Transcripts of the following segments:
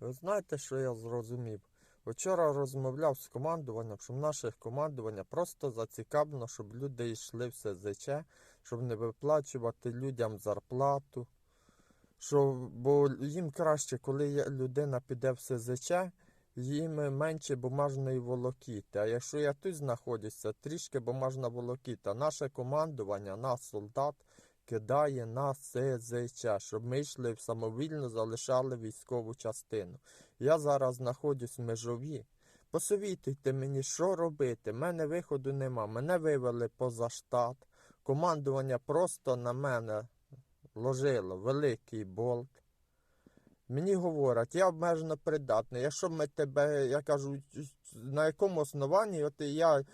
Ви знаєте, що я зрозумів? Вчора розмовляв з командуванням, що в наших командування просто зацікавлено, щоб люди йшли в СЗЧ, щоб не виплачувати людям зарплату. Що, бо їм краще, коли людина піде в СЗЧ, їм менше бумажної волокіти. А якщо я тут знаходжуся, трішки бумажна волокіта. Наше командування, нас солдат кидає на СЗЧ, щоб ми йшли самовільно залишали військову частину. Я зараз знаходжусь в межові. Посовітуйте мені, що робити. Мене виходу нема. Мене вивели поза штат. Командування просто на мене ложило великий болт. Мені говорять, я обмежено придатний. Якщо ми тебе, я кажу, на якому основанні, от я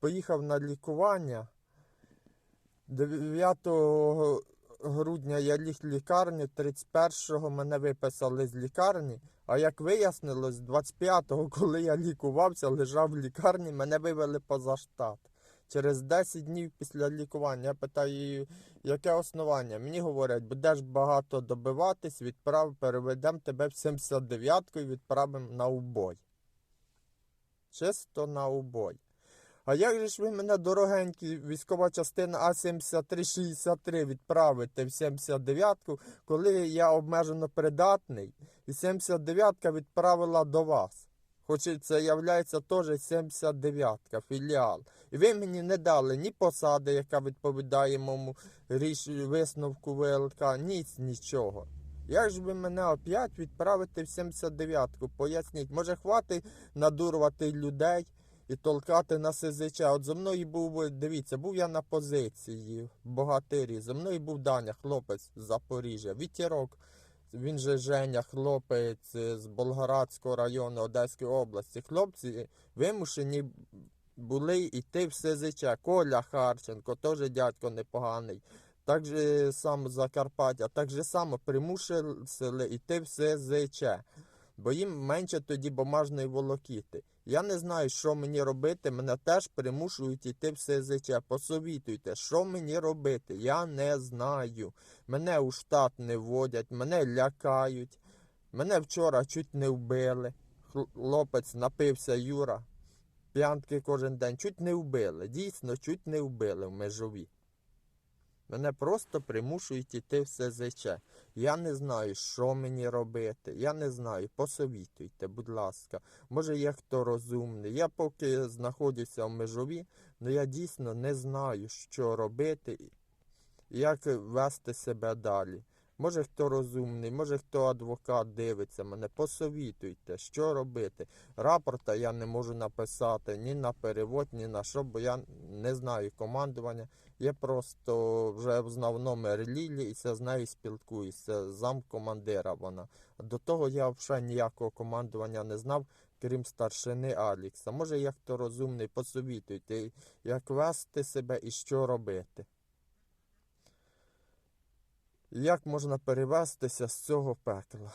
поїхав на лікування. 9 грудня я ліг в лікарню, 31-го мене виписали з лікарні. А як вияснилось, 25-го, коли я лікувався, лежав в лікарні, мене вивели поза штат. Через 10 днів після лікування я питаю, яке основання? Мені говорять, будеш багато добиватись, відправ, переведемо тебе в 79-ку і відправимо на убой. Чисто на убой. А як же ж ви мене, дорогенькі, військова частина А7363 відправите в 79-ку, коли я обмежено придатний, і 79-ка відправила до вас? Хоч це являється теж 79-ка, філіал. І ви мені не дали ні посади, яка відповідає моєму ріш... висновку ВЛК, ніц, нічого. Як ж ви мене опять відправите в 79-ку? Поясніть, може хватить надурувати людей і толкати на СЗЧ. От зо мною був, дивіться, був я на позиції в богатирі. Зо мною був Даня, хлопець з Запоріжжя, вітірок. Він же Женя, хлопець з Болградського району Одеської області. Хлопці вимушені були йти в СЗЧ. Коля Харченко, теж дядько непоганий. Так же само Закарпаття, так же само примусили йти в СЗЧ. Бо їм менше тоді бумажної волокіти. Я не знаю, що мені робити. Мене теж примушують йти в СЗЧ. Посовітуйте, що мені робити. Я не знаю. Мене у штат не вводять, мене лякають. Мене вчора чуть не вбили. Хлопець напився Юра. П'янки кожен день. Чуть не вбили. Дійсно, чуть не вбили в межові. Мене просто примушують йти в СЗЧ. Я не знаю, що мені робити. Я не знаю. Посовітуйте, будь ласка. Може, є хто розумний. Я поки знаходжуся в межові, але я дійсно не знаю, що робити і як вести себе далі. Може, хто розумний, може хто адвокат дивиться мене. Посовітуйте, що робити. Рапорта я не можу написати ні на перевод, ні на що, бо я не знаю командування. Я просто вже знав номер Лілі і з нею спілкуюся. Замкомандира вона. До того я взагалі ніякого командування не знав, крім старшини Алікса. Може, як хто розумний, посовітуйте, як вести себе і що робити. Як можна перевестися з цього пекла?